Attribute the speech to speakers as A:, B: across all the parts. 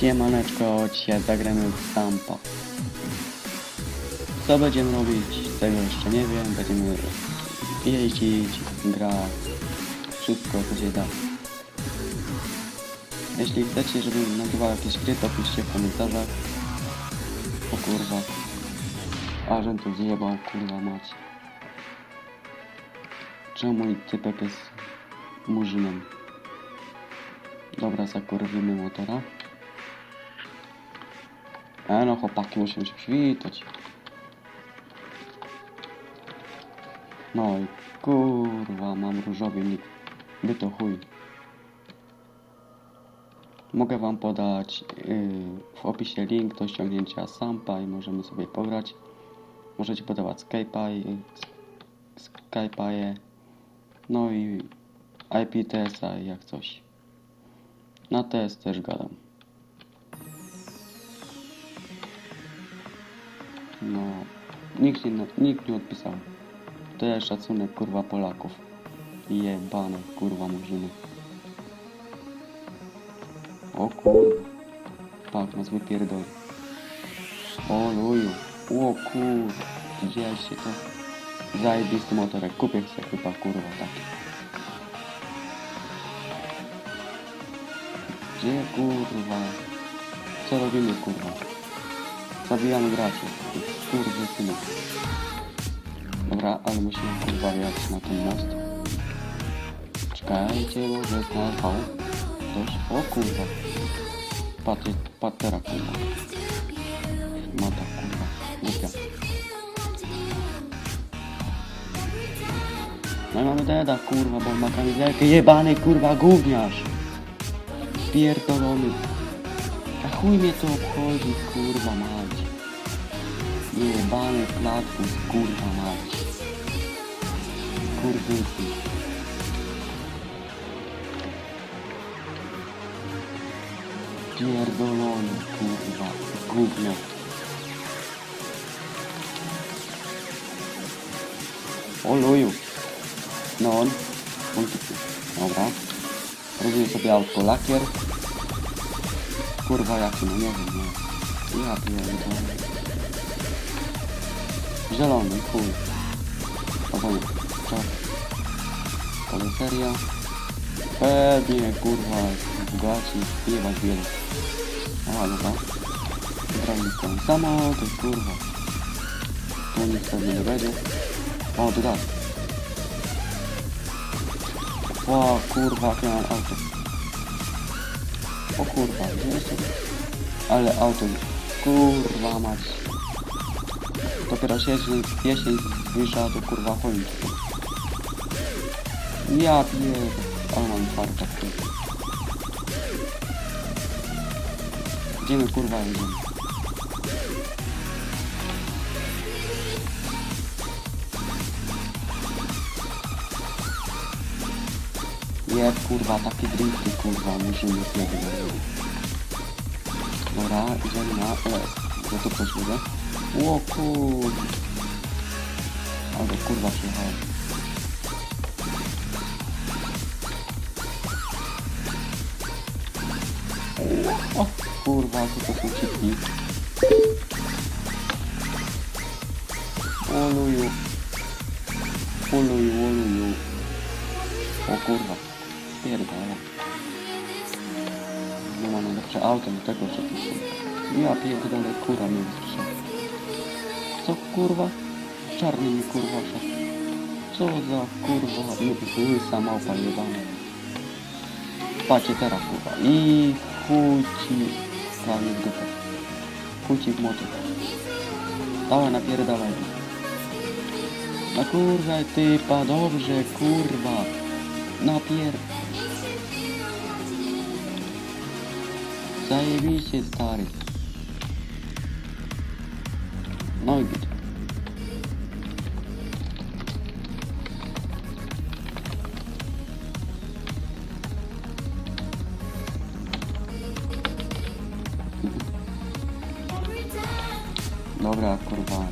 A: Siemaneczko, dzisiaj zagramy w Stampa. Co będziemy robić? Tego jeszcze nie wiem. Będziemy jeździć, grać, wszystko co się da. Jeśli chcecie, żebym nagrywał jakieś gry, to piszcie w komentarzach. O kurwa. A, żem to zjebał, kurwa mać. Czemu mój typek jest murzynem? Dobra, zakurwimy motora. E no chłopaki, musimy się przywitać. No i kurwa, mam różowy nick. By to chuj. Mogę wam podać yy, w opisie link do ściągnięcia Sampa i możemy sobie pograć. Możecie podawać Skype'a Skype'a no i IP TSA jak coś. Na TS też gadam. No, nikt nie, nikt nie odpisał. To jest szacunek kurwa Polaków. Jebane kurwa murzyny. O kurwa. Pak nas wypierdoli. O luju. O kurwa. Widzieliście to? Zajebisty motorek. Kupię sobie chyba kurwa taki. Gdzie kurwa? Co robimy kurwa? Zabijamy graczy. Kurwy synu. Dobra, ale musimy wjechać na ten most. Czekajcie, może znajechał ktoś. O kurwa. Pat, patera kurwa. No tak kurwa. Głupia. No i mamy deda kurwa, bo ma kamizelkę. Jebany kurwa gówniarz. Pierdolony. Chuj mnie to obchodzi, kurwa mać. Jebany platfus, kurwa mać. Kurwysy. Pierdolony, kurwa. Gówno. O luju. No on. On. Dobra. Robię sobie autko lakier. Kurwa jaki, no nie wiem, nie. Ja pierdolę. Zielony, chuj. Nie, czarny. Karoseria. Pewnie, kurwa, bogaci, jebać wiele. Aha, dobra. Wybrałem ten samochód, kurwa. Tu nic pewnie nie będzie. O, dodatek. O, kurwa, jakie mam auto. O kurwa, gdzie jest to? Ale auto, kurwa mać. Dopiero się jesień, jesień zbliża do kurwa choinki. Ja pier... Ale mam farta kurwa. Gdzie my kurwa jedziemy? Jeb kurwa, takie drinki kurwa, musimy pierdolić. Dobra, idziemy na ES. Bo tu ktoś będzie. O kurwa. Ale kurwa przyjechałem. O kurwa, tu to są cipki. Oluju. Oluju, oluju. O kurwa. Pierdolę. Nie ma najlepsze auto do tego przepisu. Ja pierdolę, kurwa wystrzela. Co kurwa? Czarny mi kurwa szedł. Co za kurwa łysa małpa jebana. Patrzcie teraz kurwa. I chuj ci prawie w dupę. Chuj ci w motor. Dawaj napierdalaj. Na kurwa typa, dobrze kurwa. Napier... Zajebiście stary. No i git. Dobra, kurwa.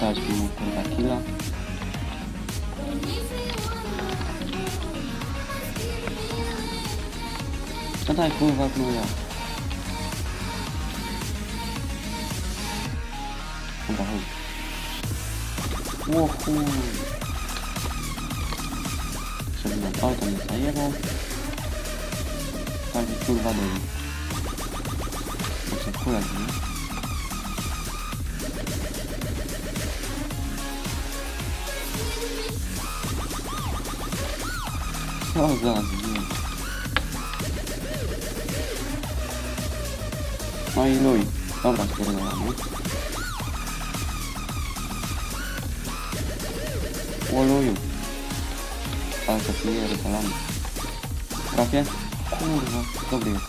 A: Dać mi kurwa killa. No daj kurwa gnoja. Dobra, chodź. O chuj. Przebiegam auto, nie zajebał. Tak kurwa nich. Muszę kulać, nie? Co za zwiek. No i luj. Dobra, spierdolamy. Łoluju. Ale to pierdolamy. Trafię? Kurwa, dobry jest.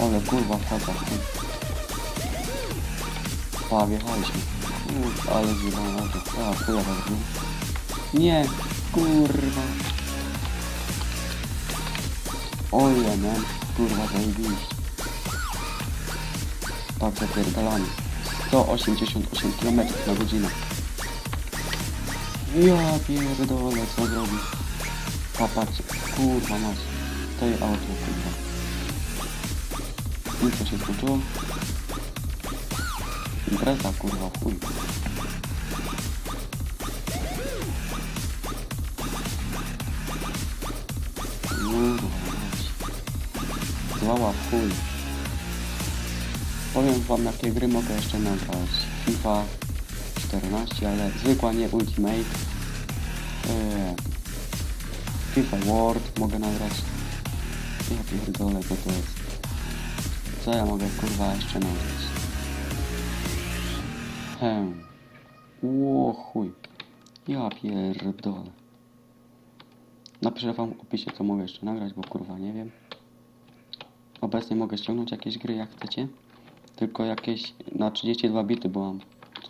A: Ale kurwa, wchodza. Pa, wjechaliśmy. Kurwa, ale zjebane auto. A, chuja to Nie, kurwa. Ole, man. Kurwa, zajebiście. Tak, zapierdalamy. 188 km na godzinę. Ja pierdolę, co zrobi? Popatrz, kurwa mać. To jest auto, kurwa. Nic co się skończyło. Impreza, kurwa, chuj. Kurwa mać. Złała chuj. Powiem wam jakie gry mogę jeszcze nagrać. FIFA 14, ale zwykła nie Ultimate. Eee, FIFA World mogę nagrać. Ja pierdolę, co to jest. Co ja mogę kurwa jeszcze nagrać? Hem. Ło chuj. Ja pierdolę. Napiszę wam w opisie co mogę jeszcze nagrać, bo kurwa nie wiem. Obecnie mogę ściągnąć jakieś gry jak chcecie. Tylko jakieś na 32 bity, bo mam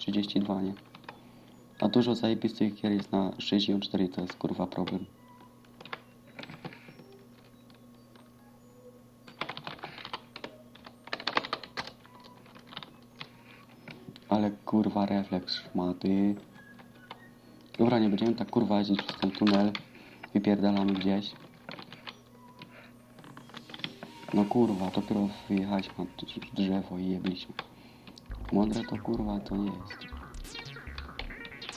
A: 32, nie? A dużo zajebistych gier jest na 64, to jest kurwa problem. Ale kurwa refleks szmaty. Dobra, nie będziemy tak kurwa jeździć przez ten tunel. Wypierdalamy gdzieś. No kurwa, dopiero wyjechaliśmy na d- drzewo i jebliśmy. Mądre to kurwa to nie jest.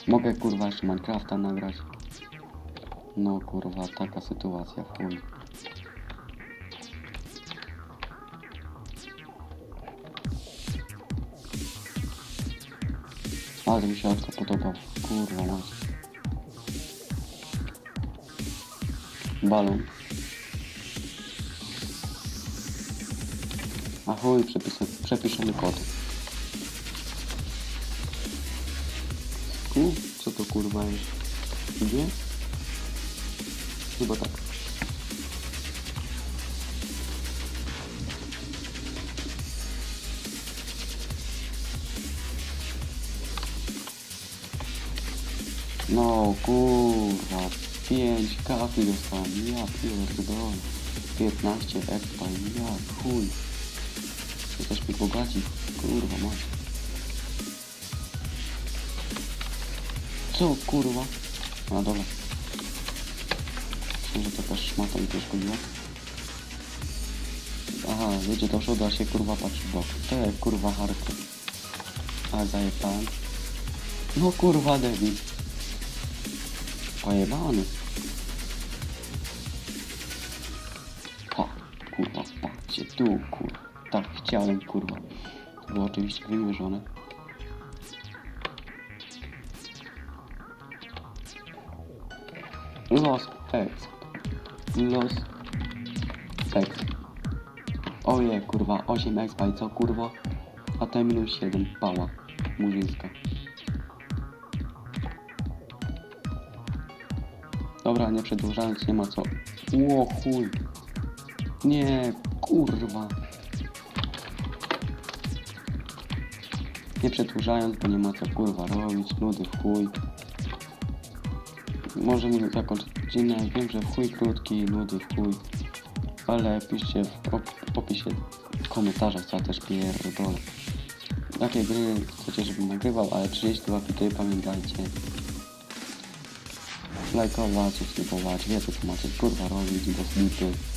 A: Mogę kurwa jeszcze Minecrafta nagrać. No kurwa, taka sytuacja, w chuj. Ale mi się auto podobał, kurwa masz. Balon. A chuj, przepisy, przepiszemy kod. U, co to kurwa jest? Gdzie? Chyba tak. No kurwa, 5 kafi dostałem, ja pierdolę. 15 expa, ja chuj. Jesteśmy bogaci, kurwa mać. Co kurwa? Na dole. Myślę, że to jakaś szmata mi to szkodziła. Aha, jedzie do przodu, a się kurwa patrzy w bok. Jest kurwa hardcore. A zajebałem. No kurwa debil. Pojebany. O, kurwa, patrzcie tu, kurwa. Tak chciałem, kurwa. To było oczywiście wymierzone. Los Ex. Los Ex. Oje, kurwa, 8 expa i co, kurwa? A to minus 7, pała. Murzyńska. Dobra, nie przedłużając, nie ma co. Ło chuj. Nie, kurwa. Nie przedłużając, bo nie ma co kurwa robić, nudy chuj. Może mi zakończyć godzinę, wiem, że chuj krótki, nudy chuj. Ale piszcie w op- opisie, co też pierdolę. Jakie gry chcecie, żebym nagrywał, ale 32 bity pamiętajcie. Lajkować, subskrybować, wiecie co macie kurwa robić, bo slipy.